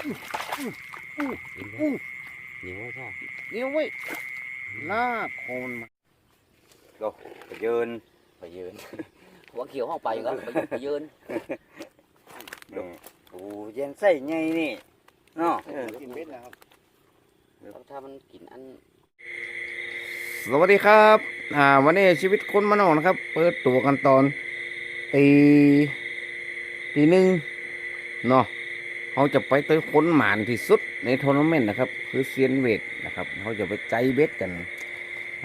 เหนียวไว้พ่อเดี๋ยวไว้ลากโคนมาก็ไปยืนไปยืนหัวเขียวห้องไปอย่างนั้นไปยืนดูโอ้เย็นใส่ไงนี่เนาะกินเม็ดนะครับถ้ามันกินอันสวัสดีครับอ่าวันนี้ชีวิตคนมานอกนะครับ เปิดตัวกันตอนตีตีหนึ่งเนาะ เขาจะไปเตยค้นหมานที่สุดในทัวร์นาเมนต์นะครับ คือเซียนเวทนะครับเขาจะไปใจเบ็ดกัน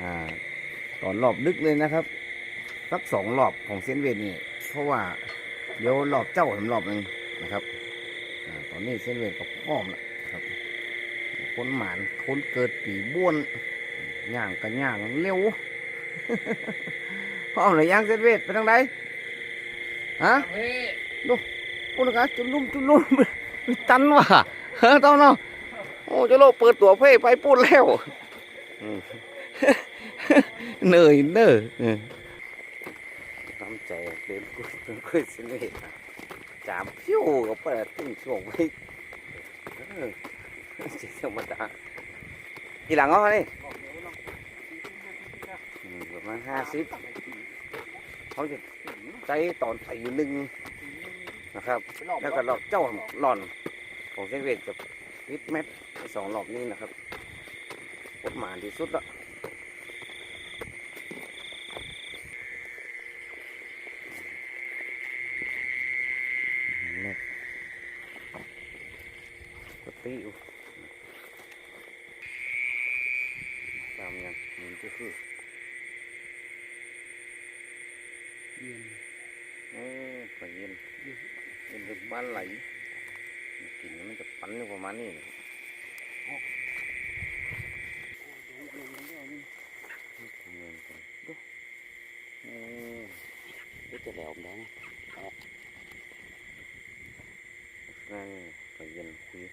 อ่าตอนรอบดึกเลยนะครับสักสองรอบของเซียนเวทนี่เพราะว่าเดี๋ยวรอบเจ้าเห็นรอบหนึ่งนะครับอตอนนี้เซียนเวทก็พร้อมแล้วครับคนหมานคนเกิดปีบ้วนย่างกันย่างเร็วพ่อหรือย่างเสร็จเวทไปทางใดฮะดูปุณกะจุลุ่มจุลุ่ม ตันว่ะเฮ้ยต้องเนาะโอ้เจะโลกเปิดตัวเพ่ไปพูดแล้วเหนื่อยเด้อเออทำใจเดินกุ้ยเดินกุยสิเวทจามพิ้วกับเปิดตึ้งช่วงไปเออจิตธรรมดาทีหลังเอาเลยอืมประมาณห้าสิบเขาจะใจตอนตีหนึ่ง นะครับ แล้วก็รอบเจ้าหล่อนของเซนเวทกับวิทเม็ดสองรอบนี้นะครับกดหมานที่สุดละเม็ดกดตีอยู่ตามยังมันก็คือเออไปเย็นเย็น เป็นบ้านไหลกลิ่นมันจะปันอยู่ประมาณนี้เงินกันดูเออเดี๋ยวจะแหลมได้ไหมนั่นไปเย็นคุย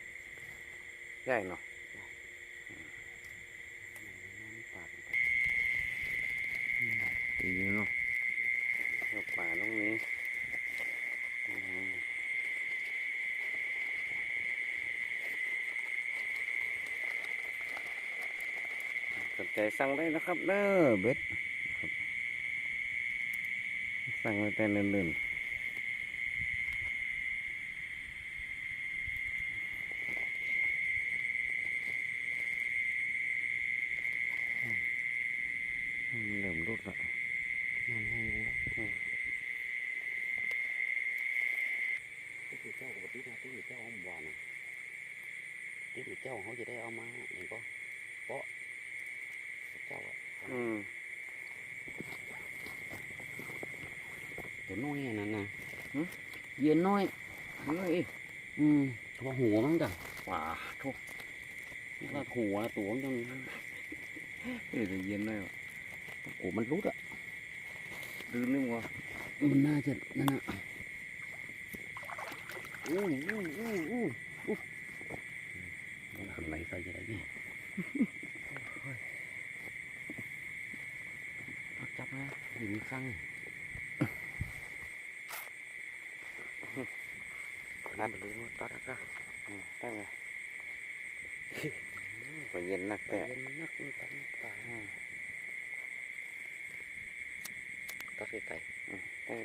ใหญ่เนาะดีเนาะเอาป่าตรงนี้อืม สน ใจสั่งได้นะครับเด้อเบ็ดสั่งไว้แต่เนิ่นๆอืมเริ่มรุดละนั่นให้รู้ที่เจ้ากับที่นาที่เจ้าอาหวานนะที่เจ้าเขาจะได้เอามาอย่างก็เปาะเจ้าอะ อืม ตัวน้อยอันนั้นนะ หึ เย็นน้อยเฮ้ยอืมตัวหัวมั้งจ้ะว้าทุกนี่ก็หัวตัวมันจังเฮ้ยจะเย็นเลยวะโอ้มันรุดอะดื้อนึงวะมันน่าจะนั่นน่ะอู้อู้อู้อู้อู้มันทำไรใส่จะได้ยี่เอาจับนะหินสั่งนั่นไปเลยตัดอะอืมได้ไหมไปเย็นนักแต่เย็นนักมันตันตาตัดไก่ตั้ง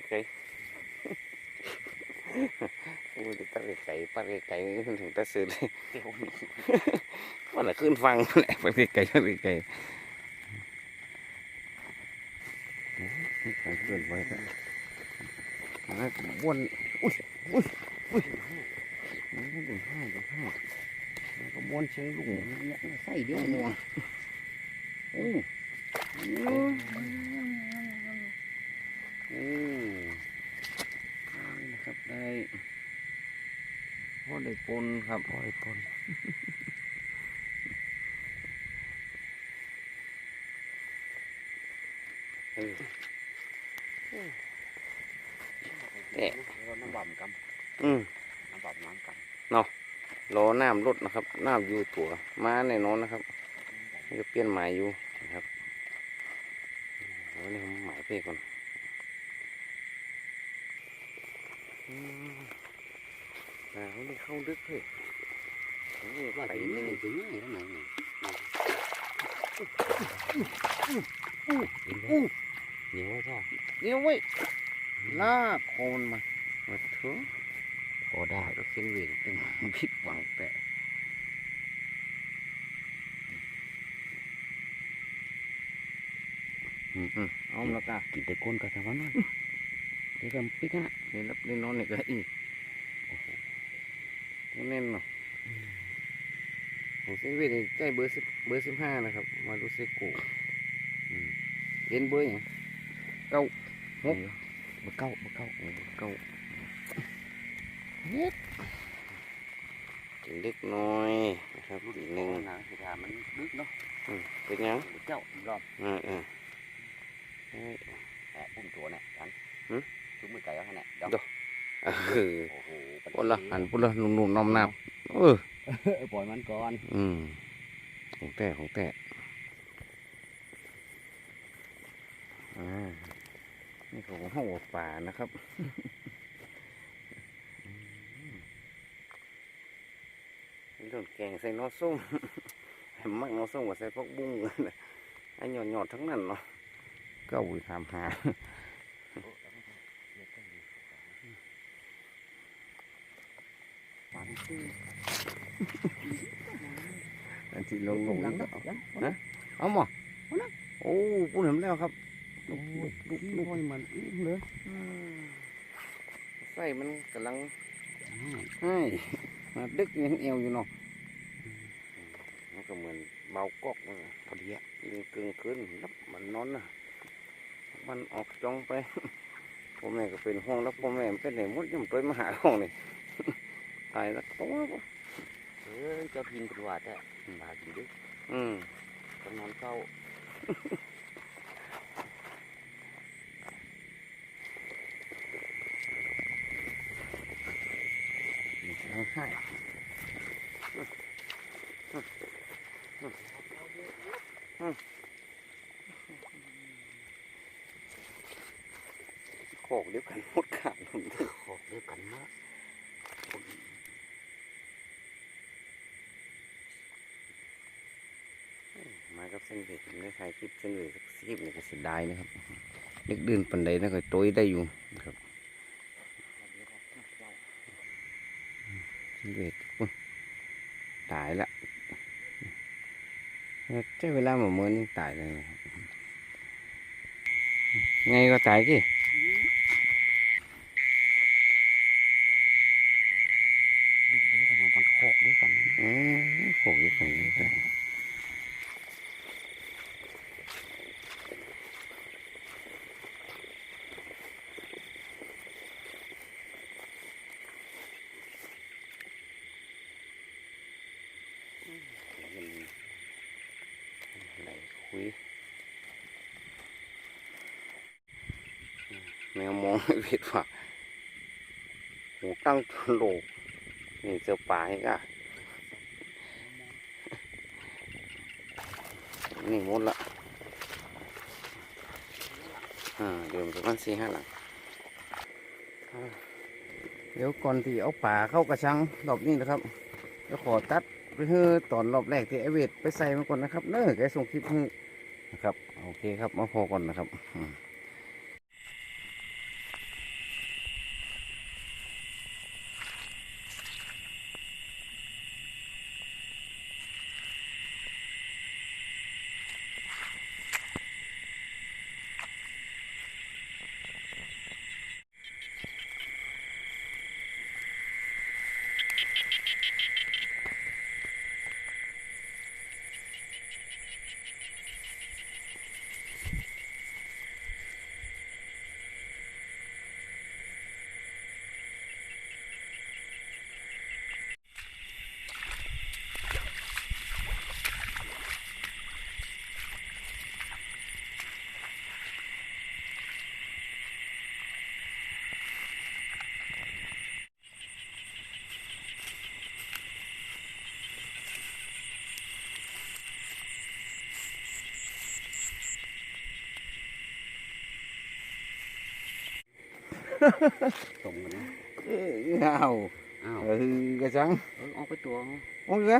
ไก่โอ้ยตั้งไก่ปัดไก่ถึงตะซื้อเลยเตียวว่าละขึ้นฟังแหละปัดไก่ปัดไก่ขังเกินไปแล้วนะบ้วน อุ้ยอุ้ยอุ้ยดูห้าดูห้าแล้วก็บ้วนเชียงลุงเนี่ยใส่เดียวมัวโอ้อืมนี่นะครับได้พ่อได้ปนครับพ่อได้ปนเออเนี่ยน้ำบ่ำก อืมำน้ำบ่ำน้ำกรอน้ำลดนะครับ น้ำอยู่ตัวมาแน่นอนนะครับจะเปลี่ยนหมายอยู่นะครับเดี๋ยวนี้ผมหมายเพก่อนอืมแต่เขาได้เข้าดึกเลยำเออว่าถึงนี่ถึงนี่แล้วไหนนี่เห็นไหมเหนียวไว้พ่อเดี๋ยวเว้ยลากคอมันมามาเถอะพ อได้เราเส้นเวรเป็นผิดหวังแต่อืมอืมเอาละกะกินแต่ก้นกับทางวันนั้นเดี๋ยวก็ปิ๊กนะเดี๋ยวรับเล่นนอนนี่ก็อีกแน่นเนาะของเส้นเวทนี่ใจเบอร์สิบเบอร์สิบห้านะครับ มาดูเซโกอืมเอ็นเบอร์อย่างเก้าหกบะเก้าบะเก้าโอ้เก้า เฮ็ดเล็กน้อยนะครับอีกหนึ่งนะคือถ้ามันลึกเนาะอืมเป็นยังเจ้ารอบอ่าอ่าเอ้ยแอบปุ่มตัวเนี่ยกันหืมชุบมือไก่เอาให้เนี่ยดอกดอกเออโอ้โหปุ่นละหันปุ่นละนุ่มๆน้อมนับเออเออปล่อยมันก่อน อืมของแต่ของแต่อ่านี่ของห้องป่านะครับ นี่โดนแกงใส่นอส้มให้มักนอส้มกับใส่พวกบุ้งไอ้หยอดหยอดๆทั้งนั้นเนาะก็อุ้ยทำหาอันที่ลงลงนี่ก็เอาเอาหมอโอ้พูดเห็นแล้วครับโอ้ยลูกลูกให้มันอื้อเลยไส้มันกำลังให้มาดึกยังเอวอยู่เนาะมัน ก็เหมือนเบากอกเลยพอดีอะยิงกึ่งคืนแล้วมันนอนนะมันออกจ้องไปพ่อแม่ก็เป็นห่วงแล้วพ่อแม่มันเป็นไหนมดยิ่งตัวมาหาห้องนี่ตายแล้วตัวบ่เออเจ้าพินเป็นว่าแต่ตากินดึกอืมต้องนอนเฝ้าร้องไห้โขกเดียวกันหมดขาดหนุ่ม ขอกเดียวกันมาก ครับเส้นเวทผมได้ถ่ายคลิปเส้นเวทสักคลิปนี่ก็เสียดายนะครับนึกดื่นปันใดนะก็ตัวได้อยู่นะครับเส้นเวทอุ๊ยตายละใช้เวลาหมดเมื่อนี่ตายเลยไงก็ตายกี่เดียวกันเอามันขอกเดียวกันนะ อืมโขกเดียวกันนี่ได้ไหนคุย แมวมองไม่ผิดว่าหูตั้งโลกนี่เจอป่าอีกอะนี่หมดละอ่าเดี๋ยวประมาณสี่ห้าหลังเดี๋ยวก่อนที่เอาป่าเข้ากระชังรอบนี้นะครับจะขอตัดไปเฮือตอนรอบแรกที่ไอเวทไปใส่มาก่อนนะครับเน้อแกส่งคลิปให้นะครับ โอเคครับมาพอก่อนนะครับ อืมตรงกันนะเอ้ยเอาอ้าวเออกระจังเออออกไปตัวเอาโอ้ยเหรอ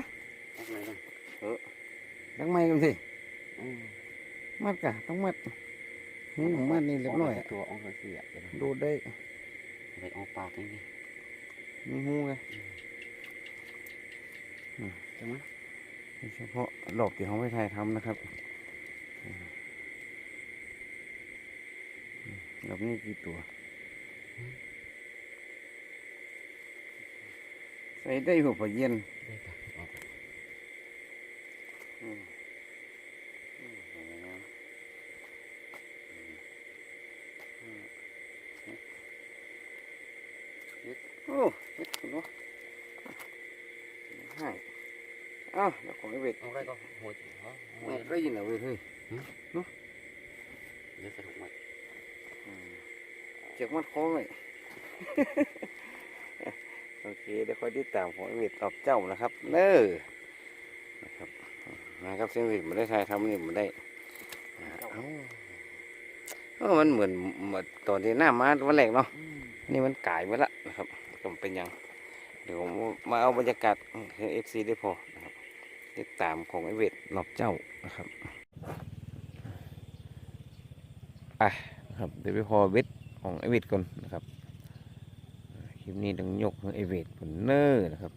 ออกเลยนะดังไม้กันสิอืมมัดกะต้องมัดหูมัดนี่เรียบร้อยกอะไปตัวออกไปเสียเดี๋ยวนะดูดได้ไปออกปากนี่ดิมีหูไงใช่ไหมเฉพาะหลอกที่เขาไม่ถ่ายทำนะครับหลอกนี่กี่ตัว ใส่ได้หัวเย็นโอ้เฮ็ดคุณวะให้อ้าวเดี๋ยวของไอ้เวทออกได้ก็หัวหัวได้ยินเหรอเว้ยเฮ้ยเดี๋ยวสะดุกมัน เจ็บมัดคอเลยโอเคเดี๋ยวค่อยติดตามของไอ้เวทตอบเจ้านะครับ เน้อนะครับนะครับเสียงเวทมาได้ทายทำนี่มาได้อ่าเอ้าเออมันเหมือนเหมือนตอนที่หน้ามาวันแรกเนาะอืมนี่มันกลายไปละนะครับก็เป็นหยังเดี๋ยวผมมาเอาบรรยากาศให้เอฟซีได้พอนะครับติดตามของไอเวทนอกเจ้านะครับไปนะครับเดี๋ยวไปพอเวท ของไอเวทก่อนนะครับคลิปนี้ต้องยกให้ไอเวทผลเนอร์นะครับ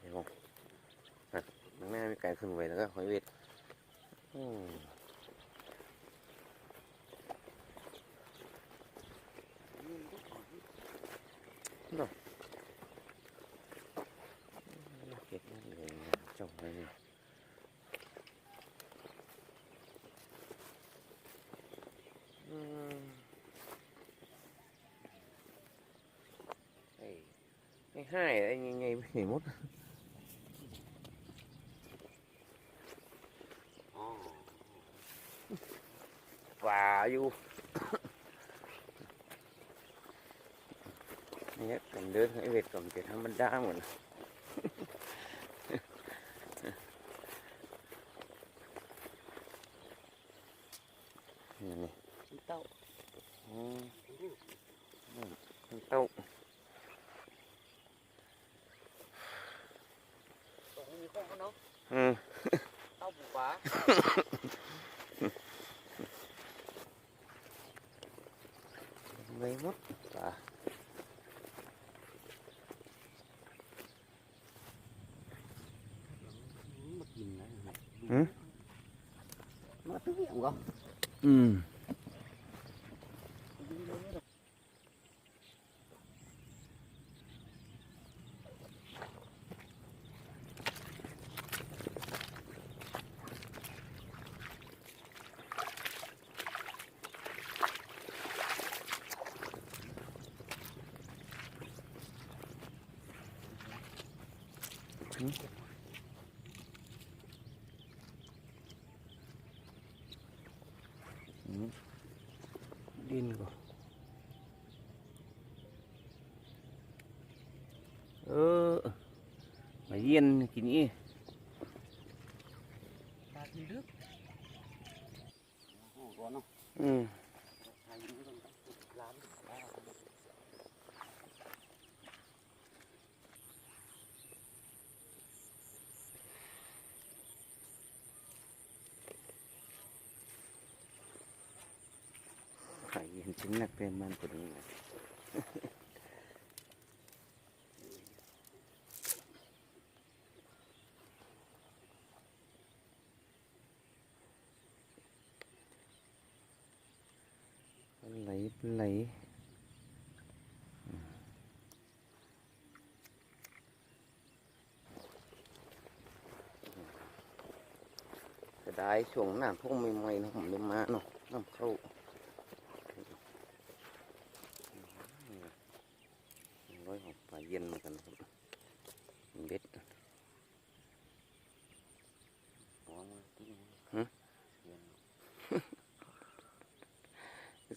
เดี๋ยวผมไปข้างหน้ามีไก่ขึ้นไว้แล้วก็หอยเวทอืม เก็บนั่น เลยนะจบเลยเนี่ยอืมไอ้ไอ้ให้ไอ้ยังไงไม่เห็นหมด อ๋อ ป่าอยู่ เนี่ยกันเดินไอ้เวทก่อนจะธรรมดาเหมือน นี่นี่ เต้า อืมอืมเต้า ตรงนี้มีข้องเขาเนาะ อืม เต้าปูปลา ไม่หมดป่า มากินนะ หืมมาตื้อเหี้ยงก็ อืมอืม ดินก่อนเออมาเย็นกินนี่ปลากินลึกโอ้ร้อนเนาะอืม ไทยนี่ต้องร้านปลา ไข่เย็ินนักเป็นมันกว่านี้นะไหลไหลจะได้ช่วงหน้าพวกใหม่ๆนะผมเดินมาเนาะน้ำเข้า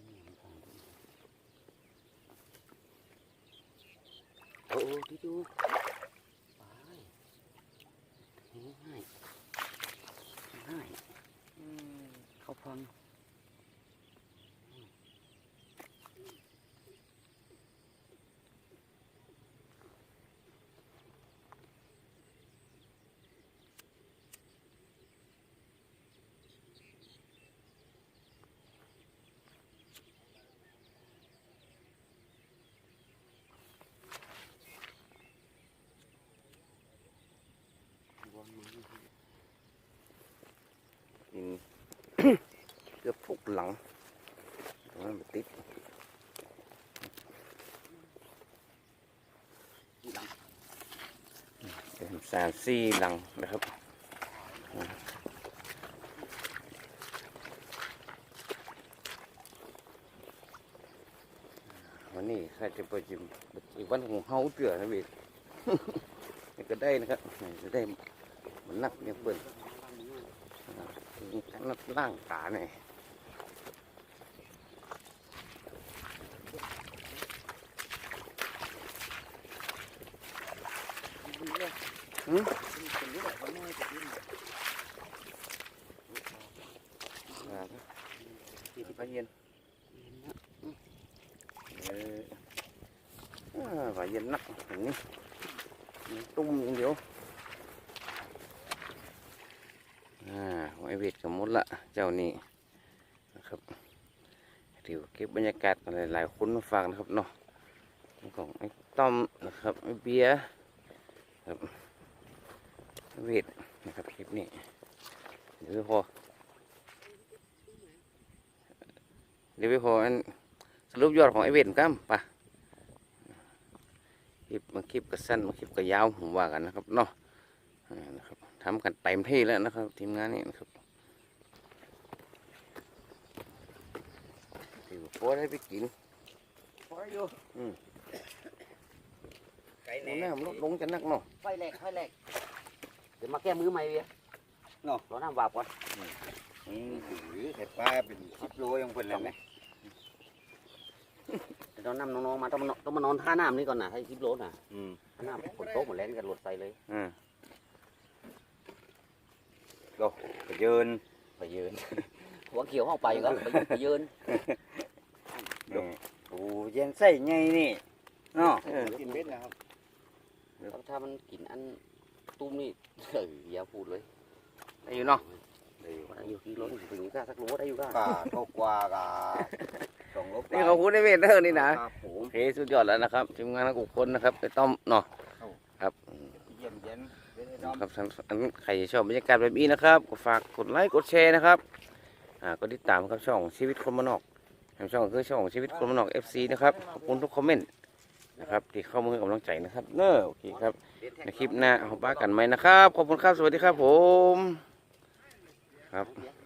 ต้มเลยอดิ้นดิ้นมาโอ้ที่ดูไปง่ายง่ายอืมเขาฟัง หลังตรงนั้นมันติดสามสี่หลังนะครับวันนี้ข้าจะไปจิมอีกวันของเฮาเตือนะเวยนี่ก็ได้นะครับจะได้มันนักเนี่ยเปิดนักล่างตาเนี่ยหืมอ่าที่ที่พระเย็นเอออ่าพระเย็นนักเห็นนี่มันตุ้มอย่างเดียว อ่า ไว้เวทกับมดละเจ้านี่นะครับเดี๋ยวเก็บบรรยากาศกันหลายๆคนมาฝากนะครับเนาะของไอ้ต้อมนะครับไอ้เบียร์ครับไอ้เวทนะครับคลิปนี้เดี๋ยวพอเดี๋ยวพออันสรุปยอดของไอ้เวทกันปะคลิปบาคลิปก็สั้นบาคลิปก็ยาวผมว่ากันนะครับเนาะนะครับทำกันเต็มที่แล้วนะครับ ทีมงานนี่นะครับถือ พอได้ไปกินพออยู่อืมไก่โอ้แน่น้ำลดลงจะนักเนาะไฟแรกไฟแรกเดี๋ยวมาแก้มือใหม่เวียเนาะรอน้ำวาบก่อนอืมถือไข่ปลาเป็นสิบโลยังเป็นเลยไหมเดี๋ยวน้ำน้องๆมาต้องมานอนต้องมานอนท่าน้ำนี่ก่อนนะให้ทิพย์รถน่ะอืมท่าน้ำฝนตกหมดแล้วกันรถไฟเลยอ่าก็ไปเยินไปยืนหัวเขียวห้องไปอยู่ก็ไปไปยืน อืมโอ้เย็นใส่ไงนี่เนาะเออกินเบ็ดนะครับถ้ามันกินอันตุ้มนี่เฮ้ยอย่าพูดเลยได้อยู่เนาะได้อยู่ที่รถถึงก็สักรู้ได้อยู่ก็กาเท่ากว่ากาสองโลกนี่เขาพูดได้เวทเด้อนี่นะครับผมโอเคสุดยอดแล้วนะครับทีมงานทั้งหกคนนะครับ ไปต้อมเนาะครับอืมเยี่ยมเย็นเย็นให้ดอมครับท่านอันใครชอบบรรยากาศแบบนี้นะครับก็ฝากกดไลค์กดแชร์นะครับอ่าก็ติดตามครับช่องชีวิตคนมานนอกทาง ช่องคือช่องชีวิตคนมันนอก FC นะครับ ขอบคุณทุกคอมเมนต์นะครับที่เข้ามาให้กำลังใจนะครับ เนอะโอเคครับในคลิปหน้าเอาป้ากันไหมนะครับ ขอบคุณครับ สวัสดีครับผม ครับ